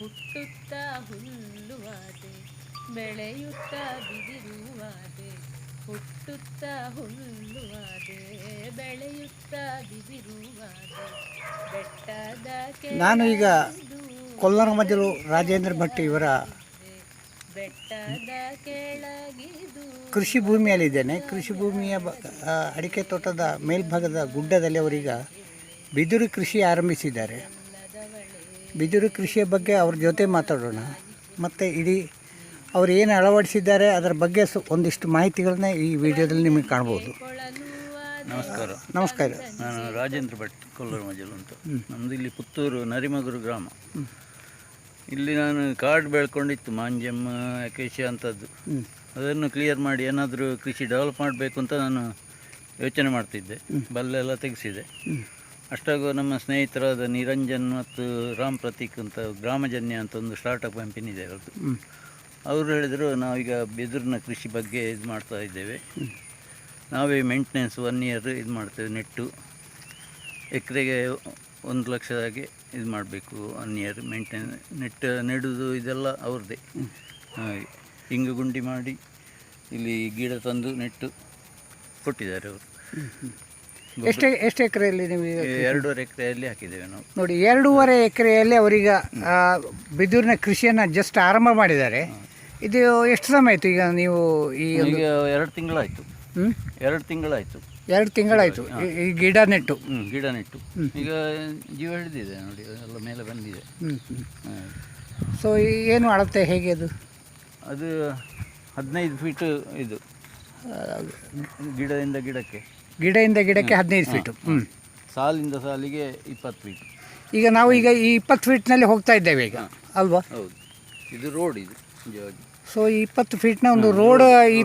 ಹುಟ್ಟುತ್ತ ಹುಲ್ಲುವಾದೆ ಬೆಳೆಯುತ್ತ ಬಿದಿರುವಾದೆ. ಹುಟ್ಟುತ್ತ ಹುಲ್ಲುವಾದೆ ಬೆಳೆಯುತ್ತ ಬಿದಿರುವಾದೆ. ಬೆಟ್ಟದ ನಾನು ಈಗ ಕೊಲ್ಲರ ಮಜಲು ರಾಜೇಂದ್ರ ಭಟ್ ಇವರ ಬೆಟ್ಟದ ಕೆಳಗಿದು ಕೃಷಿ ಭೂಮಿಯಲ್ಲಿದ್ದೇನೆ. ಕೃಷಿ ಭೂಮಿಯ ಅಡಿಕೆ ತೋಟದ ಮೇಲ್ಭಾಗದ ಗುಡ್ಡದಲ್ಲಿ ಅವರೀಗ ಬಿದಿರು ಕೃಷಿ ಆರಂಭಿಸಿದ್ದಾರೆ. ಬಿದಿರು ಕೃಷಿಯ ಬಗ್ಗೆ ಅವ್ರ ಜೊತೆ ಮಾತಾಡೋಣ. ಮತ್ತು ಇಡೀ ಅವ್ರು ಏನು ಅಳವಡಿಸಿದ್ದಾರೆ ಅದರ ಬಗ್ಗೆ ಸು ಒಂದಿಷ್ಟು ಮಾಹಿತಿಗಳನ್ನ ಈ ವಿಡಿಯೋದಲ್ಲಿ ನಿಮಗೆ ಕಾಣ್ಬೋದು. ನಮಸ್ಕಾರ. ನಮಸ್ಕಾರ. ನಾನು ರಾಜೇಂದ್ರ ಭಟ್ ಕೊಲ್ಲೂರು ಮಜಲು ಅಂತ. ನಮ್ಮದು ಇಲ್ಲಿ ಪುತ್ತೂರು ನರಿಮಗುರು ಗ್ರಾಮ. ಇಲ್ಲಿ ನಾನು ಕಾರ್ಡ್ ಬೆಳ್ಕೊಂಡಿತ್ತು ಮಾಂಜಮ್ಮ ಕೃಷಿ ಅಂಥದ್ದು. ಅದನ್ನು ಕ್ಲಿಯರ್ ಮಾಡಿ ಏನಾದರೂ ಕೃಷಿ ಡೆವಲಪ್ ಮಾಡಬೇಕು ಅಂತ ನಾನು ಯೋಚನೆ ಮಾಡ್ತಿದ್ದೆ. ಬಲ್ಲೆಲ್ಲ ತೆಗೆಸಿದೆ. ಅಷ್ಟಾಗ ನಮ್ಮ ಸ್ನೇಹಿತರಾದ ನಿರಂಜನ್ ಮತ್ತು ರಾಮ್ ಪ್ರತೀಕ್ ಅಂತ ಗ್ರಾಮಜನ್ಯ ಅಂತ ಒಂದು ಸ್ಟಾರ್ಟಪ್ ಕಂಪನಿ ಇದೆ ಅವ್ರದ್ದು ಅವರು ಹೇಳಿದರು ನಾವೀಗ ಬಿದಿರಿನ ಕೃಷಿ ಬಗ್ಗೆ ಇದು ಮಾಡ್ತಾ ಇದ್ದೇವೆ. ನಾವೇ ಮೇಂಟೆನೆನ್ಸ್ ಒನ್ ಇಯರ್ ಇದು ಮಾಡ್ತೇವೆ ನೆಟ್ಟು. ಎಕರೆಗೆ ಒಂದು ಲಕ್ಷದಾಗೆ ಇದು ಮಾಡಬೇಕು ಒನ್ ಇಯರ್ ಮೇಂಟೆನ್ ನೆಟ್ ನೆಡುವುದು ಇದೆಲ್ಲ ಅವ್ರದ್ದೇ ಹಾಗೆ ಹಿಂಗು ಗುಂಡಿ ಮಾಡಿ ಇಲ್ಲಿ ಗಿಡ ತಂದು ನೆಟ್ಟು ಕೊಟ್ಟಿದ್ದಾರೆ ಅವರು. ಎಷ್ಟು ಎಷ್ಟು ಎಕರೆಯಲ್ಲಿ ನೀವು ಎರಡೂವರೆ ಎಕರೆಯಲ್ಲಿ ಹಾಕಿದ್ದೇವೆ ನಾವು. ನೋಡಿ ಎರಡೂವರೆ ಎಕರೆಯಲ್ಲಿ ಅವರೀಗ ಬಿದಿರಿನ ಕೃಷಿಯನ್ನು ಜಸ್ಟ್ ಆರಂಭ ಮಾಡಿದ್ದಾರೆ. ಇದು ಎಷ್ಟು ಸಮಯ ಆಯಿತು ಈಗ ನೀವು ಈ ಈಗ ಎರಡು ತಿಂಗಳಾಯಿತು? ಎರಡು ತಿಂಗಳಾಯಿತು. ಎರಡು ತಿಂಗಳಾಯಿತು. ಈ- ಗಿಡ ನೆಟ್ಟು. ಗಿಡ ನೆಟ್ಟು. ಈಗ ಜೀವ ಹಿಡಿದಿದೆ ನೋಡಿ ಎಲ್ಲ ಮೇಲೆ ಬಂದಿದೆ. ಸೊ ಏನು ಅಳತೆ ಹೇಗೆ ಅದು? ಅದು ಹದಿನೈದು ಫೀಟು ಇದು. ಗಿಡದಿಂದ ಗಿಡಕ್ಕೆ. ಗಿಡದಿಂದ ಗಿಡಕ್ಕೆ ಹದಿನೈದು ಫೀಟು ಹ್ಞೂ ಸಾಲಿಂದ ಸಾಲಿಗೆ ಇಪ್ಪತ್ತು ಫೀಟ್ ಈಗ ನಾವು ಈಗ ಈ ಇಪ್ಪತ್ತು ಫೀಟ್ನಲ್ಲಿ ಹೋಗ್ತಾ ಇದ್ದೇವೆ ಈಗ. ಅಲ್ವಾ? ಹೌದು. ಇದು ರೋಡ್ ಇದು ನಿಜವಾಗಿ. ಸೊ ಈ ಇಪ್ಪತ್ತು ಫೀಟ್ನ ಒಂದು ರೋಡ್ ಈ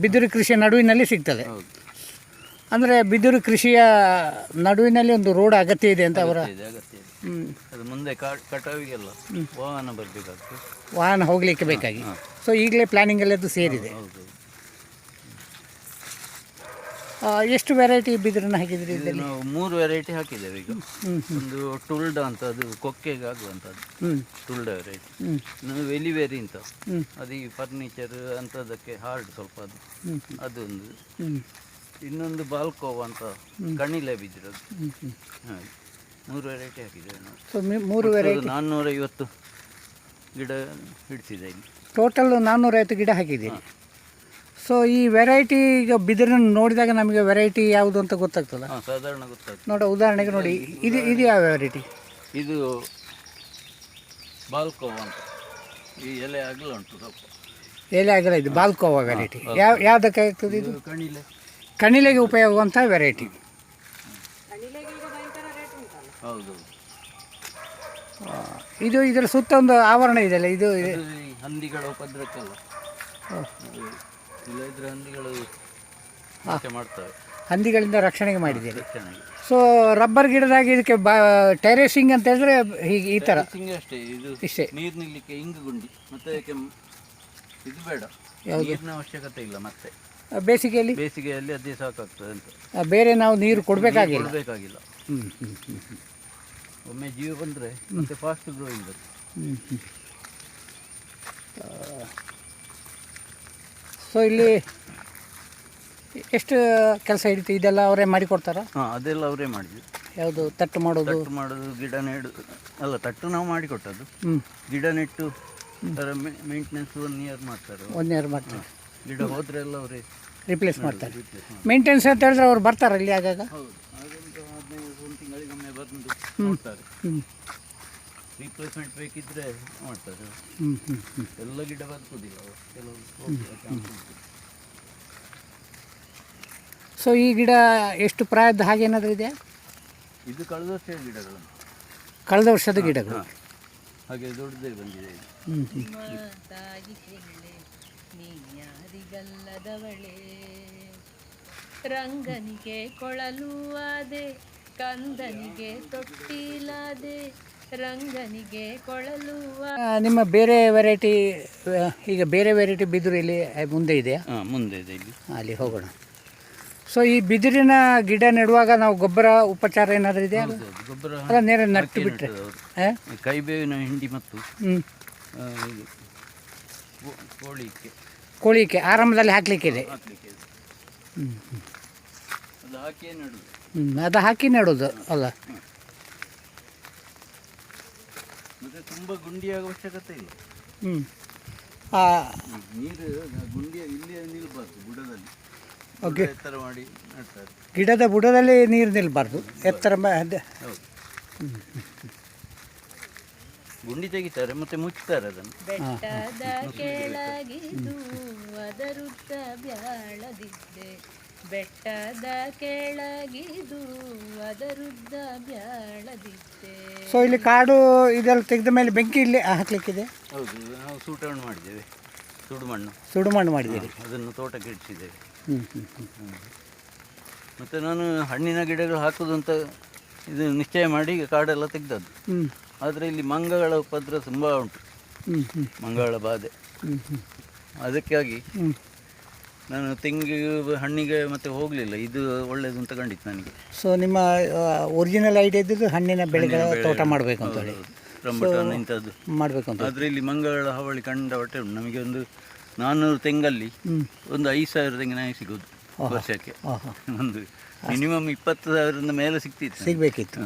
ಬಿದಿರು ಕೃಷಿಯ ನಡುವಿನಲ್ಲಿ ಸಿಗ್ತದೆ. ಹೌದು. ಅಂದರೆ ಬಿದಿರು ಕೃಷಿಯ ನಡುವಿನಲ್ಲಿ ಒಂದು ರೋಡ್ ಅಗತ್ಯ ಇದೆ ಅಂತ ಅವರ ಅಗತ್ಯ ಇದೆ ಅಗತ್ಯ ಇದೆ. ಹ್ಮ್. ಅದು ಮುಂದೆ ಕಾ- ಕಟಾವಿಗೆಲ್ಲ ವಾಹನ ಬರಬೇಕಾಗ್ತದೆ. ವಾಹನ ಹೋಗಲಿಕ್ಕೆ ಬೇಕಾಗಿ. ಸೊ ಈಗಲೇ ಪ್ಲಾನಿಂಗ್ ಅದು ಸೇರಿದೆ. ಹೌದು. ಎಷ್ಟು ವೆರೈಟಿ ಬಿದಿರನ್ನ ಹಾಕಿದ್ರಿ ಇದರಲ್ಲಿ? ನಾವು ಮೂರು ವೆರೈಟಿ ಹಾಕಿದ್ದೇವೆ ಈಗ. ಒಂದು ಟುಲ್ಡ ಅಂತ ಅದು ಕೊಕ್ಕೆಗೆ ಆಗುವಂಥದ್ದು. ಟುಲ್ಡ ವೆರೈಟಿ ಇನ್ನೊಂದು ವೆಲಿವೇರಿ ಅಂತ. ಅದು ಈ ಫರ್ನಿಚರ್ ಅಂಥದ್ದಕ್ಕೆ ಹಾರ್ಡ್ ಸ್ವಲ್ಪ ಅದು. ಅದೊಂದು. ಇನ್ನೊಂದು ಬಾಲ್ಕೋವ್ ಅಂತ ಕಣಿಲೆ ಬಿದ್ದಿರೋದು ಹಾಗೆ ಮೂರು ವೆರೈಟಿ ಹಾಕಿದ್ದೇವೆ ನಾವು. ಮೂರು ವೆರೈಟಿ ನಾನ್ನೂರೈವತ್ತು ಗಿಡ ಹಿಡಿಸಿದೆ ಇಲ್ಲಿ ಟೋಟಲ್ ನಾನ್ನೂರೈವತ್ತು ಗಿಡ ಹಾಕಿದ್ದೀರಿ. ಸೊ ಈ ವೆರೈಟಿ ಈಗ ಬಿದಿರನ್ನು ನೋಡಿದಾಗ ನಮಗೆ ವೆರೈಟಿ ಯಾವುದು ಅಂತ ಗೊತ್ತಾಗ್ತಲ್ಲ ಹಾಂ ಸಾಧಾರಣ ಗೊತ್ತಾಗ್ತದೆ. ನೋಡ ಉದಾಹರಣೆಗೆ ನೋಡಿ. ಇದು ಇದು ಯಾವ ವೆರೈಟಿ ಇದು ಬಾಲ್ಕೋವ್ ಅಂತ. ಈ ಎಲೆ ಅಗಲ ಉಂಟು ಸ್ವಲ್ಪ. ಎಲೆ ಆಗಲ್ಲ ಇದು ಬಾಲ್ಕೋವಾ ವೆರೈಟಿ ಯಾವ ಯಾವುದಕ್ಕೆ ಆಗ್ತದೆ ಇದು? ಇದು ಕಣಿಲೆ ಕಣಿಲೆಗೆ ಉಪಯೋಗವಂಥ ವೆರೈಟಿ ಹೌದು. ಇದು ಇದರ ಸುತ್ತ ಒಂದು ಆವರಣ ಇದೆಯಲ್ಲ ಇದು ಇದೆ ಇದು ಈ ಹಂದಿಗಳ ಉಪದ್ರಕ್ಕೆಲ್ಲ ಅದು ಇಲ್ಲದಿದ್ರೆ ಹಂದಿಗಳು ನಾಶ ಮಾಡ್ತವೆ ಹಂದಿಗಳಿಂದ ರಕ್ಷಣೆಗೆ ಮಾಡಿದ್ದೀರಿ. ಚೆನ್ನಾಗಿ ಸೊ ರಬ್ಬರ್ ಗಿಡದಾಗ ಇದಕ್ಕೆ ಬಾ ಟೆರೇಸಿಂಗ್ ಅಂತ ಹೇಳಿದ್ರೆ ಹೀಗೆ ಈ ಥರ ಹಿಂಗೆ ಅಷ್ಟೇ ಇದು ಇಷ್ಟೇ. ನೀರು ನಿಲ್ಲಕ್ಕೆ ಇಂಗು ಗುಂಡಿ ಮತ್ತೆ ಅದಕ್ಕೆ ಇದು ಬೇಡ. ನೀರಿನ ಅವಶ್ಯಕತೆ ಇಲ್ಲ ಮತ್ತೆ. ಬೇಸಿಗೆಯಲ್ಲಿ? ಬೇಸಿಗೆಯಲ್ಲಿ ಅದೇ ಸಾಕಾಗ್ತದೆ ಅಂತ. ಆ, ಬೇರೆ ನಾವು ನೀರು ಕೊಡಬೇಕಾಗಿಲ್ಲ. ಕೊಡಬೇಕಾಗಿಲ್ಲ. ಹ್ಞೂ ಹ್ಞೂ ಹ್ಞೂ ಒಮ್ಮೆ ಜೀವ ಬಂದರೆ ಮತ್ತೆ ಫಾಸ್ಟ್ ಗ್ರೋಯಿಂಗ್ ಅದು ಹ್ಞೂ ಹ್ಞೂ ಸೊ ಇಲ್ಲಿ ಎಷ್ಟು ಕೆಲಸ ಹಿಡಿತು? ಇದೆಲ್ಲ ಅವರೇ ಮಾಡಿಕೊಡ್ತಾರಾ ಹಾಂ ಅದೆಲ್ಲ ಅವರೇ ಮಾಡಿದ್ವಿ ಯಾವುದು ತಟ್ಟು ಮಾಡೋದು? ತಟ್ಟು ಮಾಡೋದು ಗಿಡ ನೆಡು ಅಲ್ಲ ತಟ್ಟು ನಾವು ಮಾಡಿಕೊಟ್ಟದ್ದು ಕೊಟ್ಟದ್ದು. ಗಿಡ ನೆಟ್ಟು ಅದರ ಮೇಂಟೆನೆನ್ಸ್ ಒನ್ ಇಯರ್ ಮಾಡ್ತಾರೆ. ಒನ್ ಇಯರ್ ಮಾಡ್ತಾರೆ. ಗಿಡ ಹೋದ್ರೆ ಎಲ್ಲ ಅವರೇ ರಿಪ್ಲೇಸ್ ಮಾಡ್ತಾರೆ. ಮೇಂಟೆನೆನ್ಸ್ ಅಂತ ಹೇಳಿದ್ರೆ ಅವ್ರು ಬರ್ತಾರೆ ಇಲ್ಲಿ ಆಗಾಗ? ಹೌದು ಹದಿನೈದು ಒಂದು ತಿಂಗಳಿಗೊಮ್ಮೆ ಬಂದು ನೋಡ್ತಾರೆ. ಹ್ಞೂ ರಿಪ್ಲೇಸ್ಮೆಂಟ್ ಬೇಕಿದ್ರೆ ಮಾಡ್ತಾರೆ. ಎಲ್ಲ ಗಿಡ ಬದುಕುದಿಲ್ಲ ಅವು. ಕೆಲವು. ಸೊ ಈ ಗಿಡ ಎಷ್ಟು ಪ್ರಾಯದ ಹಾಗೇನಾದರೂ ಇದೆ ಇದು ಕಳೆದ ವರ್ಷದ ಗಿಡಗಳು. ಕಳೆದ ವರ್ಷದ ಗಿಡಗಳು. ಹಾಗೆ ದೊಡ್ಡದೇ ಬಂದಿದೆ ರಂಗನಿಗೆ ಕೊಳಲು ಆದೆ ಕಂದನಿಗೆ ತೊಟ್ಟಿಲಾದೆ. ರಂಗನಿಗೆ ಕೊಳಲು ನಿಮ್ಮ ಬೇರೆ ವೆರೈಟಿ ಈಗ ಬೇರೆ ವೆರೈಟಿ ಬಿದಿರು ಇಲ್ಲಿ ಮುಂದೆ ಇದೆಯಾ ಹಾಂ ಮುಂದೆ ಇದೆ ಇಲ್ಲಿ. ಅಲ್ಲಿ ಹೋಗೋಣ. ಸೊ ಈ ಬಿದಿರಿನ ಗಿಡ ನೆಡುವಾಗ ನಾವು ಗೊಬ್ಬರ ಉಪಚಾರ ಏನಾದರೂ ಇದೆಯಾ. ಗೊಬ್ಬರ ಅಲ್ಲ ನೇರ ನಟ್ಟು ಬಿಟ್ಟರೆ. ಹಾಂ ಕೈಬೇವಿನ ಹಿಂಡಿ ಮತ್ತು ಹ್ಞೂ ಕೋಳಿಕೆ ಆರಂಭದಲ್ಲಿ ಹಾಕಲಿಕ್ಕಿದೆ ಹಾಕ್ಲಿಕ್ಕೆ ಇದೆ. ಹ್ಞೂ ಅದು ಹಾಕಿಯೇ ನೆಡುದು. ಹ್ಞೂ ಅದು ಹಾಕಿ ನೆಡೋದು ಅಲ್ಲ. ಮತ್ತೆ ತುಂಬ ಗುಂಡಿಯಾಗ ಅವಶ್ಯಕತೆ ಇಲ್ಲ. ಹ್ಞೂ ಹ್ಮ್. ನೀರು ಗುಂಡಿಯ ಇಲ್ಲಿ ನಿಲ್ಬಾರ್ದು ಬುಡದಲ್ಲಿ. ಓಕೆ. ಎತ್ತರ ಮಾಡಿ ನೆಡ್ತಾರೆ. ಗಿಡದ ಬುಡದಲ್ಲಿ ನೀರು ನಿಲ್ಬಾರ್ದು. ಎತ್ತರ ಮ- ಅದೇ. ಹೌದು. ಗುಂಡಿ ತೆಗಿತಾರೆ ಮತ್ತೆ ಮುಚ್ಚುತ್ತಾರೆ ಅದನ್ನು. ಬೆಟ್ಟದ ಕೆಳಗಿದು ಅದರುತ್ತ ಬ್ಯಾಳದಿದ್ದೆ. ಬೆಟ್ಟದ ಕೆಳಗಿದು ಅದರುದ್ದ ಬ್ಯಾಳದಿದ್ದೆ ಸೊ ಇಲ್ಲಿ ಕಾಡು ಇದೆಲ್ಲ ತೆಗೆದ ಮೇಲೆ ಬೆಂಕಿ ಇಲ್ಲಿ ಹಾಕ್ಲಿಕ್ಕಿದೆ? ಹೌದು ನಾವು ಸೂಟವನ್ನು ಮಾಡಿದ್ದೇವೆ. ಸುಡು ಮಣ್ಣು ಸುಡು ಮಣ್ಣು ಮಾಡಿದ್ದೀರಿ. ಅದನ್ನು ತೋಟಕ್ಕೆ ಇಡಿಸಿದ್ದೇವೆ ಹ್ಞೂ ಹ್ಞೂ ಹ್ಞೂ ಮತ್ತು ನಾನು ಹಣ್ಣಿನ ಗಿಡಗಳು ಹಾಕೋದು ಅಂತ ಇದು ನಿಶ್ಚಯ ಮಾಡಿ ಕಾಡೆಲ್ಲ ತೆಗೆದದ್ದು. ಹ್ಞೂ ಆದರೆ ಇಲ್ಲಿ ಮಂಗಗಳ ಉಪದ್ರ ತುಂಬ ಉಂಟು. ಮಂಗಗಳ ಬಾಧೆ. ಅದಕ್ಕಾಗಿ ನಾನು ತೆಂಗು ಹಣ್ಣಿಗೆ ಮತ್ತೆ ಹೋಗಲಿಲ್ಲ. ಇದು ಒಳ್ಳೆಯದು ಅಂತ ಕಂಡಿತ್ತು ನನಗೆ. ಸೊ ನಿಮ್ಮ ಒರಿಜಿನಲ್ ಐಡಿಯಾ ಇದ್ದಿದ್ದು ಹಣ್ಣಿನ ಬೆಳೆಗಳ ತೋಟ ಮಾಡಬೇಕು ಅಂತ ಹೇಳಿ. ರಂಬುಟಾನ್ ಇಂಥದ್ದು. ಮಾಡಬೇಕು ಅಂತ ಅದರಲ್ಲಿ ಇಲ್ಲಿ ಮಂಗಳ ಹಾವಳಿ ಕಂಡ ಹೊಟ್ಟೆ ಉಂಟು. ನಮಗೆ ಒಂದು ನಾನ್ನೂರು ತೆಂಗಲ್ಲಿ ಒಂದು ಐದು ಸಾವಿರ ತೆಂಗಿನ ಸಿಗೋದು ವರ್ಷಕ್ಕೆ. ಒಂದು ಮಿನಿಮಮ್ ಇಪ್ಪತ್ತು ಸಾವಿರದಿಂದ ಮೇಲೆ ಸಿಗ್ತಿತ್ತು. ಸಿಗಬೇಕಿತ್ತು.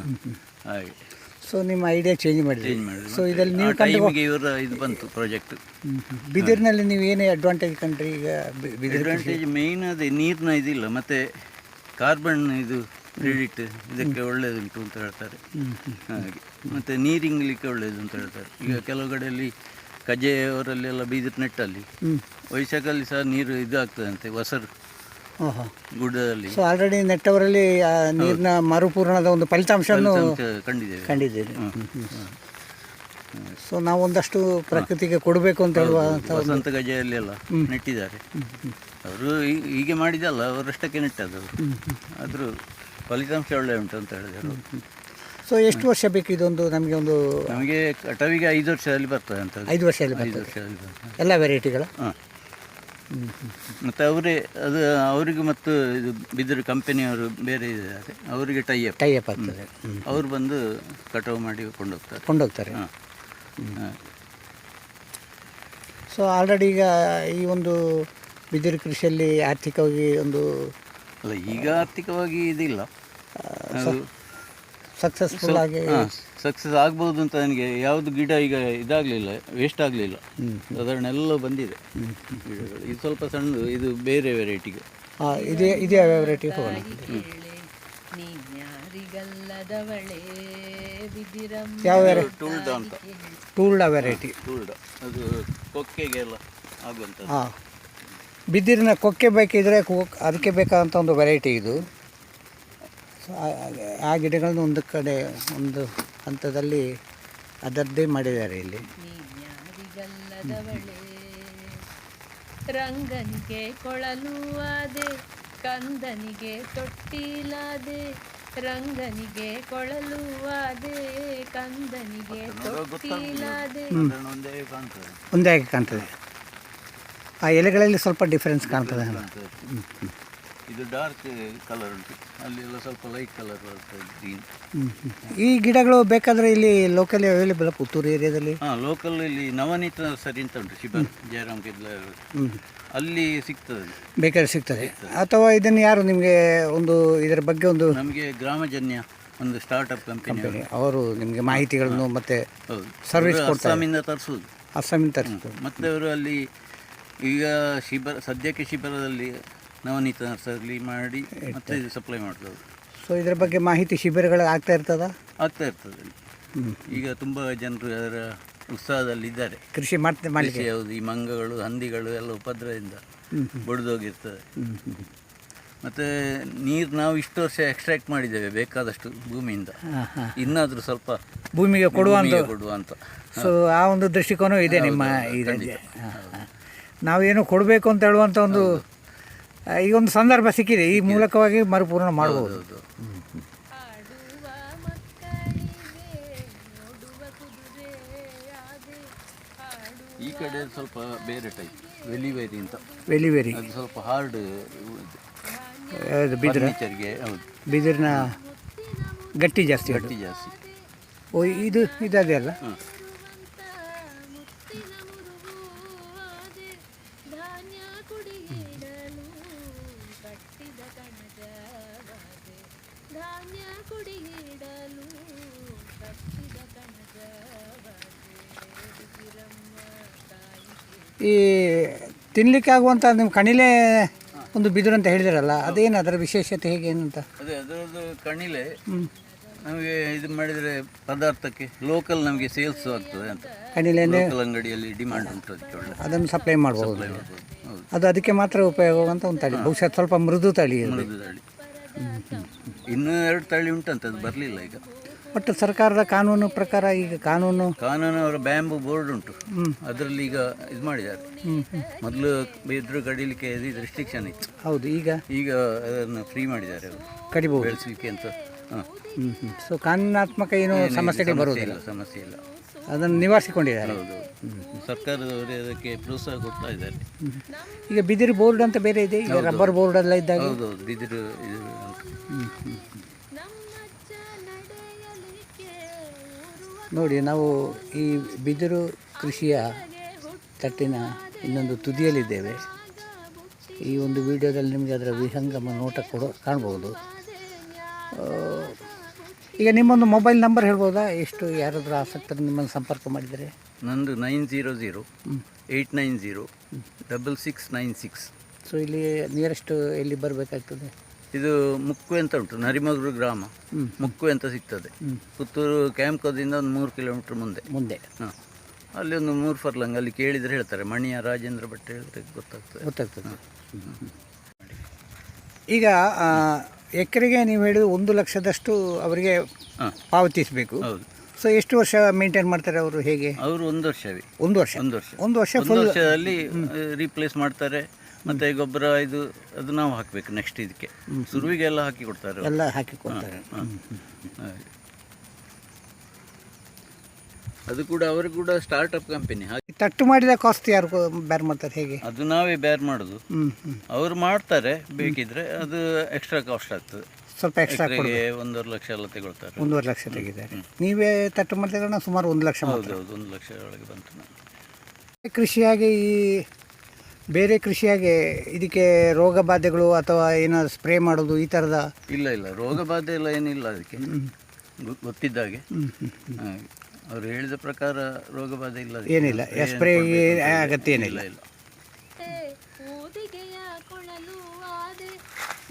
ಹಾಗೆ. ಸೊ ನಿಮ್ಮ ಐಡಿಯಾ ಚೇಂಜ್ ಮಾಡಿದ್ರಿ. ಸೊ ಇದರಲ್ಲಿ ನೀವು ಟೈಮಿಗೆ ಇವರ ಇದು ಬಂತು ಪ್ರಾಜೆಕ್ಟ್ ಬಿದಿರಿನಲ್ಲಿ ನೀವು ಏನೇ ಅಡ್ವಾಂಟೇಜ್ ಕಂಡ್ರಿ ಈಗ ಬಿ- ಬಿದಿರು ಅಡ್ವಾಂಟೇಜ್ ಮೇಯ್ನ್ ಅದೇ ನೀರಿನ ಇದಿಲ್ಲ ಮತ್ತೆ ಕಾರ್ಬನ್ ಇದು ಕ್ರೆಡಿಟ್ ಇದಕ್ಕೆ ಒಳ್ಳೇದುಂಟು ಅಂತ ಹೇಳ್ತಾರೆ. ಹಾಗೆ. ಮತ್ತೆ ನೀರಿಂಗ್ಲಿಕ್ಕೆ ಒಳ್ಳೇದು ಅಂತ ಹೇಳ್ತಾರೆ. ಈಗ ಕೆಲವು ಕಡೆಯಲ್ಲಿ ಕಜೆಯವರಲ್ಲೆಲ್ಲ ಬೀದಿರ್ ನೆಟ್ಟಲ್ಲಿ ವೈಶಾಖಲ್ಲಿ ಸಹ ನೀರು ಇದಾಗ್ತದಂತೆ ಹೊಸರು ಗುಡ್ಡದಲ್ಲಿ. ಸೊ ಆಲ್ರೆಡಿ ನೆಟ್ಟವರಲ್ಲಿ ಆ ನೀರಿನ ಮರುಪೂರಣದ ಒಂದು ಫಲಿತಾಂಶವನ್ನು ಫಲಿತಾಂಶ ಕಂಡಿದ್ದೇವೆ. ಕಂಡಿದ್ದೀರಿ ಸೊ ನಾವು ಒಂದಷ್ಟು ಪ್ರಕೃತಿಗೆ ಕೊಡಬೇಕು ಅಂತ ಹೇಳುವ ವಸಂತ ಗಜೆಯಲ್ಲಿ ಎಲ್ಲ ನೆಟ್ಟಿದ್ದಾರೆ. ಅವರು ಹೀಗೆ ಮಾಡಿದಲ್ಲ ಅವರಷ್ಟಕ್ಕೆ ನೆಟ್ಟದ್ದು. ಆದರೂ ಫಲಿತಾಂಶ ಒಳ್ಳೆ ಉಂಟು ಅಂತ ಹೇಳಿದರು. ಸೊ ಎಷ್ಟು ವರ್ಷ ಬೇಕು ಇದೊಂದು ನಮಗೆ ಒಂದು ನಮಗೆ ಕಟಾವಿಗೆ ಐದು ವರ್ಷದಲ್ಲಿ ಬರ್ತದೆ ಅಂತ. ಐದು ವರ್ಷದಲ್ಲಿ ಐದು ವರ್ಷದಲ್ಲಿ ಬರ್ತದೆ. ಎಲ್ಲ ವೆರೈಟಿಗಳ ಹಾಂ. ಮತ್ತು ಅವರೇ ಅದು ಅವರಿಗೆ ಮತ್ತು ಇದು ಬಿದಿರು ಕಂಪನಿಯವರು ಬೇರೆ ಇದ್ದಾರೆ. ಅವರಿಗೆ ಟೈಅಪ್ ಟೈಅಪ್ ಆಗ್ತದೆ. ಅವ್ರು ಬಂದು ಕಟಾವು ಮಾಡಿ ಕೊಂಡೋಗ್ತಾರೆ. ಕೊಂಡೋಗ್ತಾರೆ. ಹಾಂ. ಹಾಂ. ಸೊ ಆಲ್ರೆಡಿ ಈಗ ಈ ಒಂದು ಬಿದಿರು ಕೃಷಿಯಲ್ಲಿ ಆರ್ಥಿಕವಾಗಿ ಒಂದು ಅಲ್ಲ ಈಗ ಆರ್ಥಿಕವಾಗಿ ಇದಿಲ್ಲ. ಸಕ್ಸಸ್ಫುಲ್ ಆಗಿ ಸಕ್ಸಸ್ ಆಗ್ಬೋದು ಅಂತ ನನಗೆ ಯಾವುದು ಗಿಡ ಈಗ ಇದಾಗಲಿಲ್ಲ ವೇಸ್ಟ್ ಆಗಲಿಲ್ಲ. ಸಾಧಾರಣ ಎಲ್ಲ ಬಂದಿದೆ. ಗಿಡಗಳು ಇದು ಸ್ವಲ್ಪ ಸಣ್ಣ ಇದು ಬೇರೆ ವೆರೈಟಿಗೆ ಹಾಂ ಇದೇ ಇದೇ ವೆರೈಟಿ ಹೋಗೋಣ ಯಾವ ಟೂಲ್ಡ ಅಂತ. ಟೂಲ್ಡ ವೆರೈಟಿ ಟೂಲ್ಡ ಅದು ಕೊಕ್ಕೆಗೆಲ್ಲ ಆಗುವಂಥದ್ದು. ಹಾಂ. ಬಿದಿರಿನ ಕೊಕ್ಕೆ ಬೇಕಿದ್ರೆ ಕೊ- ಅದಕ್ಕೆ ಬೇಕಾದಂಥ ಒಂದು ವೆರೈಟಿ ಇದು. ಆ- ಗಿಡಗಳನ್ನು ಒಂದು ಕಡೆ ಒಂದು ಹಂತದಲ್ಲಿ ಅದರದ್ದೇ ಮಾಡಿದ್ದಾರೆ ಇಲ್ಲಿ. ರಂಗನಿಗೆ ಕೊಳಲು ಆದೆ ಕಂದನಿಗೆ ತೊಟ್ಟಿಲಾದೆ ರಂಗನಿಗೆ ಕೊಳಲು ಆದೆ ಕಂದನಿಗೆ ತೊಟ್ಟಿಲಾದೆ. ಒಂದೇ ಕಾಣ್ತದೆ. ಒಂದೇ ಆಗಿ ಕಾಣ್ತದೆ. ಆ ಎಲೆಗಳಲ್ಲಿ ಸ್ವಲ್ಪ ಡಿಫ್ರೆನ್ಸ್ ಕಾಣ್ತದೆ. ಇದು ಡಾರ್ಕ್ ಕಲರ್ ಉಂಟು. ಅಲ್ಲಿ ಎಲ್ಲ ಸ್ವಲ್ಪ ಲೈಟ್ ಕಲರ್ ಬರ್ತದೆ ಗ್ರೀನ್. ಈ ಗಿಡಗಳು ಬೇಕಾದರೆ ಇಲ್ಲಿ ಲೋಕಲಿ ಅವೈಲೇಬಲ್ ಪುತ್ತೂರು ಏರಿಯಾದಲ್ಲಿ? ಹಾಂ ಲೋಕಲ್ ಇಲ್ಲಿ ನವನೀತ ಸರಿ ಅಂತ ಉಂಟು ಶಿಬನ್ ಜಯರಾಮ್ ಹ್ಞೂ ಅಲ್ಲಿ ಸಿಗ್ತದೆ. ಬೇಕಾದ್ರೆ ಸಿಗ್ತದೆ. ಅಥವಾ ಇದನ್ನು ಯಾರು ನಿಮಗೆ ಒಂದು ಇದರ ಬಗ್ಗೆ ಒಂದು ನಮಗೆ ಗ್ರಾಮಜನ್ಯ ಒಂದು ಸ್ಟಾರ್ಟಪ್ ಕಂಪನಿ ಅವರು. ನಿಮಗೆ ಮಾಹಿತಿಗಳನ್ನು ಮತ್ತೆ ಹೌದು. ಸರ್ವಿಸ್ ಅಸ್ಸಾಮಿಂದ ತರಿಸೋದು. ಅಸ್ಸಾಮಿಂದ ತರಿಸೋದು. ಮತ್ತೆ ಅವರು ಅಲ್ಲಿ ಈಗ ಶಿಬಿರ ಸದ್ಯಕ್ಕೆ ಶಿಬಿರದಲ್ಲಿ ನವನೀತ ನರ್ಸರಿ ಮಾಡಿ ಮತ್ತೆ ಇದು ಸಪ್ಲೈ ಮಾಡ್ತದೆ ಸೊ ಇದರ ಬಗ್ಗೆ ಮಾಹಿತಿ ಶಿಬಿರಗಳು ಆಗ್ತಾ ಇರ್ತದ? ಆಗ್ತಾ ಇರ್ತದೆ ಈಗ ತುಂಬ ಜನರು ಅದರ ಉತ್ಸಾಹದಲ್ಲಿ ಇದ್ದಾರೆ. ಕೃಷಿ ಮಾಡ್ತಾ ಮಾಡಿ ಕೃಷಿ ಯಾವುದು ಈ ಮಂಗಗಳು ಹಂದಿಗಳು ಎಲ್ಲ ಉಪದ್ರವದಿಂದ ಬಡಿದೋಗಿರ್ತದೆ. ಮತ್ತೆ ನೀರು ನಾವು ಇಷ್ಟು ವರ್ಷ ಎಕ್ಸ್ಟ್ರಾಕ್ಟ್ ಮಾಡಿದ್ದೇವೆ ಬೇಕಾದಷ್ಟು ಭೂಮಿಯಿಂದ. ಇನ್ನಾದರೂ ಸ್ವಲ್ಪ ಭೂಮಿಗೆ ಕೊಡುವಂತ ಕೊಡುವಂತ ಸೊ ಆ ಒಂದು ದೃಷ್ಟಿಕೋನ ಇದೆ ನಿಮ್ಮ. ನಾವೇನು ಕೊಡಬೇಕು ಅಂತ ಹೇಳುವಂಥ ಒಂದು ಈ ಒಂದು ಸಂದರ್ಭ ಸಿಕ್ಕಿದೆ. ಈ ಮೂಲಕವಾಗಿ ಮರುಪೂರ್ಣ ಮಾಡಬಹುದು. ಈ ಕಡೆ ಸ್ವಲ್ಪ ಬೇರೆ ಟೈಪ್ ವೆಲಿವೇರಿ ಅಂತ. ವೆರಿ ವೆರಿ ಅದು ಸ್ವಲ್ಪ ಹಾರ್ಡ್ ಅದು ಬಿದಿರ? ಫರ್ನಿಚರ್ಗೆ ಹೌದು. ಬಿದಿರಿನ ಗಟ್ಟಿ ಜಾಸ್ತಿ ಗಟ್ಟಿ ಜಾಸ್ತಿ. ಓ ಇದು ಇದೇ ಅಲ್ಲ? ಕಣಜವಾದೆ ಈ ತಿನ್ಲಿಕ್ಕೆ ಆಗುವಂಥ ನಿಮ್ಮ ಕಣಿಲೆ ಒಂದು ಬಿದಿರು ಅಂತ ಹೇಳಿದಿರಲ್ಲ ಅದೇನು ಅದರ ವಿಶೇಷತೆ ಹೇಗೆ ಏನಂತ? ಅಂತ ಅದೇ ಅದರದ್ದು ಕಣಿಲೆ ನಮಗೆ ಇದು ಮಾಡಿದರೆ ಪದಾರ್ಥಕ್ಕೆ ಲೋಕಲ್ ನಮಗೆ ಸೇಲ್ಸ್ ಆಗ್ತದೆ ಅಂತ. ಕಣಿಲೆ ಲೋಕಲ್ ಅಂಗಡಿಯಲ್ಲಿ ಡಿಮಾಂಡ್ ಉಂಟು ಅದಕ್ಕೆ ಒಳ್ಳೆ ಅದನ್ನು ಸಪ್ಲೈ ಮಾಡ್ಬೋದು. ಅದು ಅದಕ್ಕೆ ಮಾತ್ರ ಉಪಯೋಗವಂತ ಒಂದು ತಳಿ ಬಹುಶಃ ಸ್ವಲ್ಪ ಮೃದು ತಳಿ ಮೃದು ತಳಿ. ಇನ್ನೂ ಎರಡು ತಳಿ ಉಂಟಂತ ಅದು ಬರಲಿಲ್ಲ ಈಗ. ಬಟ್ ಸರ್ಕಾರದ ಕಾನೂನು ಪ್ರಕಾರ ಈಗ ಕಾನೂನು ಕಾನೂನು ಅವರ ಬ್ಯಾಂಬು ಬೋರ್ಡ್ ಉಂಟು. ಅದರಲ್ಲಿ ಈಗ ಇದು ಮಾಡಿದ್ದಾರೆ. ಮೊದಲು ಇದ್ರು ಕಡಿಲಿಕ್ಕೆ ಇದು ರೆಸ್ಟ್ರಿಕ್ಷನ್ ಇತ್ತು. ಹೌದು ಈಗ ಈಗ ಅದನ್ನು ಫ್ರೀ ಮಾಡಿದ್ದಾರೆ ಅವರು. ಕಡಿಬಹುದು. ಬೆಳೆಸಲಿಕ್ಕೆ ಅಂತ. ಹಾಂ. ಹ್ಞೂ ಹ್ಞೂ ಸೊ ಕಾನೂನಾತ್ಮಕ ಏನು ಸಮಸ್ಯೆಗಳು ಬರುವುದಿಲ್ಲ. ಸಮಸ್ಯೆ ಇಲ್ಲ. ಅದನ್ನು ನಿವಾರಿಸಿಕೊಂಡಿದ್ದಾರೆ. ಹೌದು ಸರ್ಕಾರದವರು ಅದಕ್ಕೆ ಪ್ರೋತ್ಸಾಹ ಕೊಡ್ತಾ ಇದ್ದಾರೆ. ಈಗ ಬಿದಿರು ಬೋರ್ಡ್ ಅಂತ ಬೇರೆ ಇದೆ ಈಗ ರಬ್ಬರ್ ಬೋರ್ಡ್ ಎಲ್ಲ ಇದ್ದಾಗ. ಹೌದೌದು ಬಿದಿರು ಇದು ನೋಡಿ ನಾವು ಈ ಬಿದಿರು ಕೃಷಿಯ ತಟ್ಟಿನ ಇನ್ನೊಂದು ತುದಿಯಲ್ಲಿದ್ದೇವೆ. ಈ ಒಂದು ವಿಡಿಯೋದಲ್ಲಿ ನಿಮಗೆ ಅದರ ವಿಹಂಗಮ ನೋಟ ಕೊಡೋ ಕಾಣ್ಬೋದು. ಆ, ಈಗ ನಿಮ್ಮೊಂದು ಮೊಬೈಲ್ ನಂಬರ್ ಹೇಳ್ಬೋದಾ? ಎಷ್ಟು ಯಾರಾದರೂ ಆಸಕ್ತರು ನಿಮ್ಮನ್ನು ಸಂಪರ್ಕ ಮಾಡಿದರೆ? ನಂದು nine zero zero eight nine zero double six nine six so ಇಲ್ಲಿ ನಿಯರೆಸ್ಟ್ ಎಲ್ಲಿ ಬರಬೇಕಾಗ್ತದೆ? ಇದು ಮುಕ್ಕು ಅಂತ ಉಂಟು ನರಿಮಗರು ಗ್ರಾಮ. ಮುಕ್ಕು ಅಂತ ಸಿಗ್ತದೆ. ಪುತ್ತೂರು ಕ್ಯಾಂಪ್ಕೋದಿಂದ ಒಂದು ಮೂರು ಕಿಲೋಮೀಟ್ರ್ ಮುಂದೆ. ಮುಂದೆ. ಹಾಂ. ಅಲ್ಲಿ ಒಂದು ಮೂರು ಫರ್ಲಂಗ್ ಅಲ್ಲಿ ಕೇಳಿದರೆ ಹೇಳ್ತಾರೆ ಮಣಿಯ ರಾಜೇಂದ್ರ ಭಟ್ ಹೇಳಿದ್ರೆ ಗೊತ್ತಾಗ್ತದೆ. ಗೊತ್ತಾಗ್ತದೆ. ಈಗ ಎಕರೆಗೆ ನೀವು ಹೇಳಿದ ಒಂದು ಲಕ್ಷದಷ್ಟು ಅವರಿಗೆ ಪಾವತಿಸಬೇಕು. ಹೌದು. ಸೊ ಎಷ್ಟು ವರ್ಷ ಮೇಂಟೈನ್ ಮಾಡ್ತಾರೆ ಅವರು ಹೇಗೆ? ಅವರು ಒಂದು ವರ್ಷವೇ ಒಂದು ವರ್ಷ. ಒಂದು ವರ್ಷ. ಒಂದು ವರ್ಷ ಒಂದು ವರ್ಷದಲ್ಲಿ ರೀಪ್ಲೇಸ್ ಮಾಡ್ತಾರೆ. ಮತ್ತೆ ಗೊಬ್ಬರ ಇದು ಅದು ನಾವು ಹಾಕಬೇಕು ನೆಕ್ಸ್ಟ್ ಇದಕ್ಕೆ. ಸುರುವಿಗೆಲ್ಲ ಹಾಕಿ ಕೊಡ್ತಾರೆ ಎಲ್ಲ ಹಾಕಿ ಕೊಡ್ತಾರೆ. ಅದು ಕೂಡ ಅವರು ಕೂಡ ಸ್ಟಾರ್ಟಪ್ ಕಂಪನಿ ತಟ್ಟು ಮಾಡಿದ ಕಾಸ್ಟ್ ಯಾರು ಬ್ಯಾರ್ ಬೇರ್ ಮಾಡ್ತಾರೆ ಹೇಗೆ? ಅದು ನಾವೇ ಬೇರ್ ಮಾಡೋದು. ಅವರು ಮಾಡ್ತಾರೆ ಬೇಕಿದ್ರೆ ಅದು ಎಕ್ಸ್ಟ್ರಾ ಕಾಸ್ಟ್ ಆಗ್ತದೆ. ಸ್ವಲ್ಪ ಎಕ್ಸ್ಟ್ರಾ ಒಂದೂವರೆ ಲಕ್ಷ ಎಲ್ಲ ತಗೊಳ್ತಾರೆ. ಒಂದೂವರೆ ಲಕ್ಷ ತೆಗಿದ್ದಾರೆ ನೀವೇ ತಟ್ಟು ಮಾಡಿದ್ರೆ ಸುಮಾರು ಒಂದು ಲಕ್ಷ ಮಾತ್ರ. ಹೌದೌದು ಒಂದು ಲಕ್ಷ ಒಳಗೆ ಬಂತು ಕೃಷಿಯಾಗಿ ಈ ಬೇರೆ ಕೃಷಿಯಾಗಿ ಇದಕ್ಕೆ ರೋಗ ಬಾಧೆಗಳು ಅಥವಾ ಏನಾದ್ರು ಸ್ಪ್ರೇ ಮಾಡೋದು ಈ ಥರದ ಇಲ್ಲ ಇಲ್ಲ ರೋಗ ಬಾಧೆ ಎಲ್ಲ ಏನಿಲ್ಲ ಅದಕ್ಕೆ. ಗೊತ್ತಿದ್ದಾಗೆ. ಗೊತ್ತಿದ್ದ ಹಾಗೆ ಹಾಗೆ. ಅವ್ರು ಹೇಳಿದ ಪ್ರಕಾರ ರೋಗ ಬಾಧೆ ಇಲ್ಲ ಅದಕ್ಕೆ. ಏನಿಲ್ಲ ಸ್ಪ್ರೇ ಆಗತ್ತೆ ಅಗತ್ಯ ಏನಿಲ್ಲ. ಇಲ್ಲ ಊದಿಗೆಯ ಕೊಳಲು ಆದೆ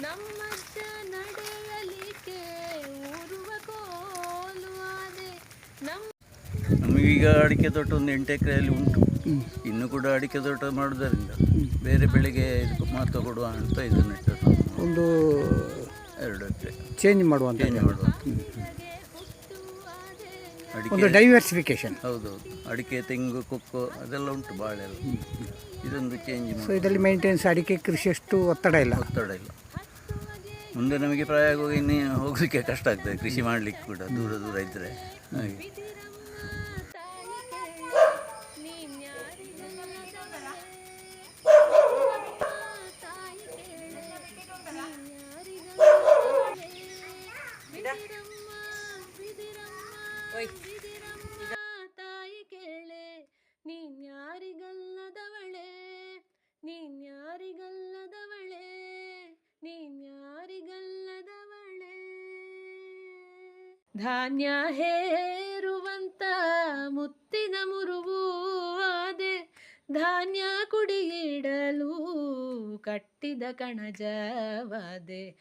ನಮ್ಮಜ್ಜ ನಡೆಯಲಿಕ್ಕೆ ಊರುವ ಕೋಲು ಆದೆ ನಮ್ಮ ನಮಗೀಗ ಅಡಿಕೆ ತೋಟ ಒಂದು ಎಂಟು ಎಕರೆಯಲ್ಲಿ ಉಂಟು. ಇನ್ನು ಕೂಡ ಅಡಿಕೆ ತೋಟ ಮಾಡುವುದರಿಂದ ಬೇರೆ ಬೆಳೆಗೆ ಇದಕ್ಕೆ ಮಹತ್ವ ಕೊಡುವ ಅಂತ ಇದನ್ನು ನಾವು ಒಂದು ಎರಡು ಎಕರೆ. ಚೇಂಜ್ ಮಾಡುವಂಥ ಚೇಂಜ್ ಮಾಡುವ ಅಡಿಕೆ ಒಂದು ಡೈವರ್ಸಿಫಿಕೇಶನ್ ಹೌದು ಅಡಿಕೆ ತೆಂಗು ಕೊಕ್ಕೋ ಅದೆಲ್ಲ ಉಂಟು ಬಾಳೆ ಎಲ್ಲ ಇದೊಂದು ಚೇಂಜ್ ಸೊ ಇದರಲ್ಲಿ ಮೇಂಟೆನೆನ್ಸ್ ಅಡಿಕೆ ಕೃಷಿಯಷ್ಟು ಒತ್ತಡ ಇಲ್ಲ. ಒತ್ತಡ ಇಲ್ಲ. ಮುಂದೆ ನಮಗೆ ಪ್ರಾಯ ಆಗುವಾಗ ಇನ್ನೇ ಹೋಗಲಿಕ್ಕೆ ಕಷ್ಟ ಆಗ್ತದೆ. ಕೃಷಿ ಮಾಡಲಿಕ್ಕೆ ಕೂಡ ದೂರ ದೂರ ಇದ್ದರೆ ಹಾಗೆ. ತಾಯಿ ಕೇಳೆ ನೀನ್ಯಾರಿಗಲ್ಲದವಳೆ? ನೀನ್ಯಾರಿಗಲ್ಲದವಳೆ? ನೀನ್ಯಾರಿಗಲ್ಲದವಳೆ? ಧಾನ್ಯ ಹೇರುವಂತ ಮುತ್ತಿನ ಮುರುವು ಆದೆ ಧಾನ್ಯ ಕುಡಿಯಿಡಲು ಕಟ್ಟಿದ ಕಣಜವಾದೆ.